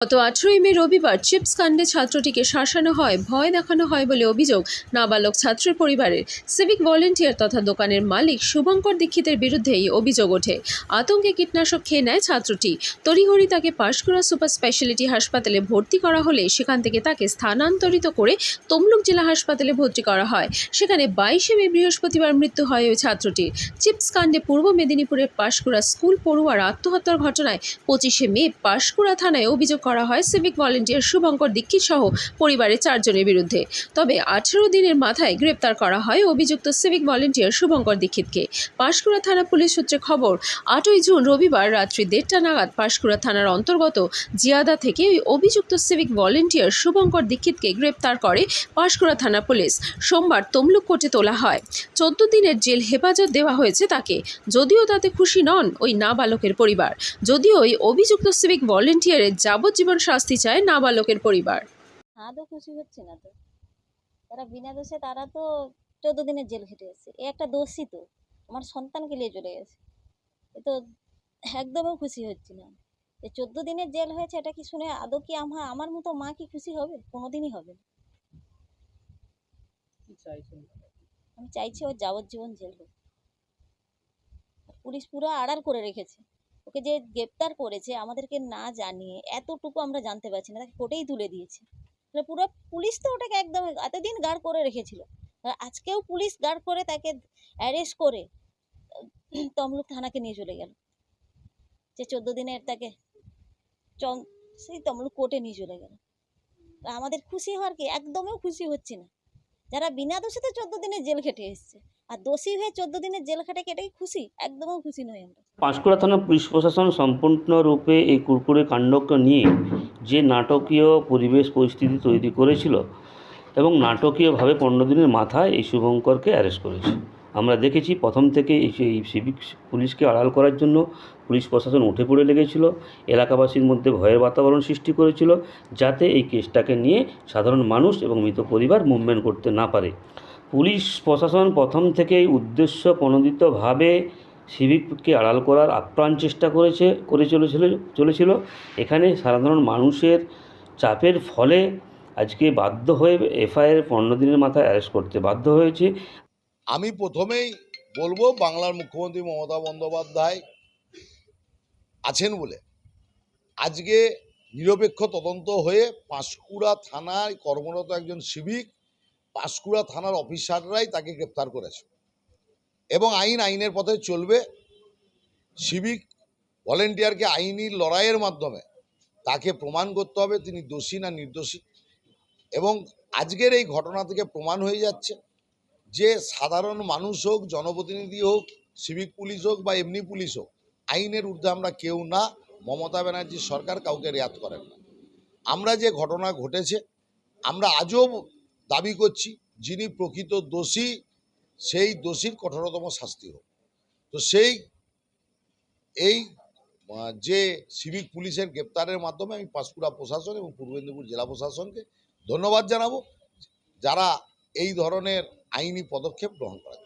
গত আঠেরোই মে রবিবার চিপস কাণ্ডে ছাত্রটিকে শাসানো হয়, ভয় দেখানো হয় বলে অভিযোগ নাবালক ছাত্রের পরিবারের। সিভিক ভলেন্টিয়ার তথা দোকানের মালিক শুভঙ্কর দীক্ষিতের বিরুদ্ধে এই অভিযোগ ওঠে। আতঙ্কে কীটনাশক খেয়ে নেয় ছাত্রটি। তড়িঘড়ি তাকে পাঁশকুড়া সুপার স্পেশালিটি হাসপাতালে ভর্তি করা হলে সেখান থেকে তাকে স্থানান্তরিত করে তমলুক জেলা হাসপাতালে ভর্তি করা হয়। সেখানে বাইশে মে বৃহস্পতিবার মৃত্যু হয় ওই ছাত্রটির চিপস কাণ্ডে পূর্ব মেদিনীপুরের পাঁশকুড়া স্কুল পড়ুয়ার আত্মহত্যার ঘটনায় পঁচিশে মে পাঁশকুড়া থানায় অভিযোগ করা হয় সিভিক ভলেন্টিয়ার শুভঙ্কর দীক্ষিত সহ পরিবারের চারজনের বিরুদ্ধে। তবে আঠেরো দিনের মাথায় গ্রেপ্তার করা হয় অভিযুক্ত সিভিক ভলেন্টিয়ার শুভঙ্কর দীক্ষিতকে। পাঁশকুড়া থানা পুলিশ সূত্রে খবর, আটই জুন রবিবার রাত্রি দেড়টা নাগাদ পাঁশকুড়া থানার অন্তর্গত জিয়াদা থেকে ওই অভিযুক্ত সিভিক ভলেন্টিয়ার শুভঙ্কর দীক্ষিতকে গ্রেপ্তার করে পাঁশকুড়া থানা পুলিশ। সোমবার তমলুক কোর্টে তোলা হয়। চোদ্দ দিনের জেল হেফাজত দেওয়া হয়েছে তাকে। যদিও তাতে খুশি নন ওই নাবালকের পরিবার। যদিও ওই অভিযুক্ত সিভিক ভলেন্টিয়ারের যাবজ্জীবন শাস্তি চায় নাবালকের পরিবার। আদৌ খুশি হচ্ছে না তো। তারা বিনা দোষে তারা তো চোদ্দ দিনের জেল খেটে এসেছে এ একটা দোষী তো। আমার সন্তানকে নিয়ে চলে গেছে। এ তো একদমই খুশি হচ্ছি না। যে চোদ্দ দিনের জেল হয়েছে এটা কি শুনে আদৌ কি আমার আমার মতো মা কি খুশি হবে? কোনোদিনই হবে না। আমি চাইছি ওর যাবজ্জীবন জেল হোক। পুলিশ পুরো আড়াল করে রেখেছে। ওকে যে গ্রেপ্তার করেছে আমাদেরকে না জানিয়ে এতটুকু আমরা জানতে পারছি না, তাকে কোর্টেই তুলে দিয়েছে। তাহলে পুরো পুলিশ তো ওটাকে একদম এতদিন গার্ড করে রেখেছিল। আজকেও পুলিশ গার্ড করে তাকে অ্যারেস্ট করে তমলুক থানাকে নিয়ে চলে গেল। যে চোদ্দ দিনের তাকে সেই তমলুক কোর্টে নিয়ে চলে গেল। আমাদের খুশি হওয়ার কি? একদমই খুশি হচ্ছি না। যারা বিনা দোষে তো চোদ্দ দিনের জেল খেটে এসছে। আর দোষী হয়ে চোদ্দ দিনের জেল খেটে কি এটাই খুশি? একদমই খুশি নই আমরা। পাঁশকুড়া থানা পুলিশ প্রশাসন সম্পূর্ণরূপে এই কুরকুরে কাণ্ডকে নিয়ে যে নাটকীয় পরিবেশ পরিস্থিতি তৈরি করেছিল এবং নাটকীয়ভাবে পনেরো দিনের মাথায় এই শুভঙ্করকে অ্যারেস্ট করেছে। আমরা দেখেছি প্রথম থেকে এই সিভিক পুলিশকে আড়াল করার জন্য পুলিশ প্রশাসন উঠে পড়ে লেগেছিল, এলাকাবাসীর মধ্যে ভয়ের বাতাবরণ সৃষ্টি করেছিল যাতে এই কেসটাকে নিয়ে সাধারণ মানুষ এবং মৃত পরিবার মুভমেন্ট করতে না পারে। পুলিশ প্রশাসন প্রথম থেকেই উদ্দেশ্য প্রণোদিতভাবে সিভিককে আড়াল করার আপ্রাণ চেষ্টা করেছে, করে চলেছিল চলেছিল। এখানে সাধারণ মানুষের চাপের ফলে আজকে বাধ্য হয়ে এফআইআর পনেরো দিনের মাথায় অ্যারেস্ট করতে বাধ্য হয়েছে। আমি প্রথমেই বলব, বাংলার মুখ্যমন্ত্রী মমতা বন্দ্যোপাধ্যায় আছেন বলে। আজকে নিরপেক্ষ তদন্ত হয়ে পাঁশকুড়া থানায় কর্মরত একজন সিভিক পাঁশকুড়া থানার অফিসাররাই তাকে গ্রেপ্তার করেছে। এবং আইন আইনের পথে চলবে। সিভিক ভলেন্টিয়ারকে আইনি লড়াইয়ের মাধ্যমে তাকে প্রমাণ করতে হবে, তিনি দোষী না নির্দোষী। এবং আজকের এই ঘটনা থেকে প্রমাণ হয়ে যাচ্ছে যে সাধারণ মানুষ হোক, জনপ্রতিনিধি হোক, সিভিক পুলিশ হোক বা এমনি পুলিশ হোক, আইনের ঊর্ধ্বে আমরা কেউ না, মমতা ব্যানার্জির সরকার কাউকে রেয়াত করেন না। আমরা যে ঘটনা ঘটেছে, আমরা আজও দাবি করছি, যিনি প্রকৃত দোষী, সেই দোষীর কঠোরতম শাস্তি হোক। তো সেই, এই যে সিভিক পুলিশের গ্রেপ্তারের মাধ্যমে আমি পাঁশকুড়া প্রশাসন এবং পূর্ব মেদিনীপুর জেলা প্রশাসনকে ধন্যবাদ জানাব, যারা এই ধরনের আইনি পদক্ষেপ গ্রহণ করা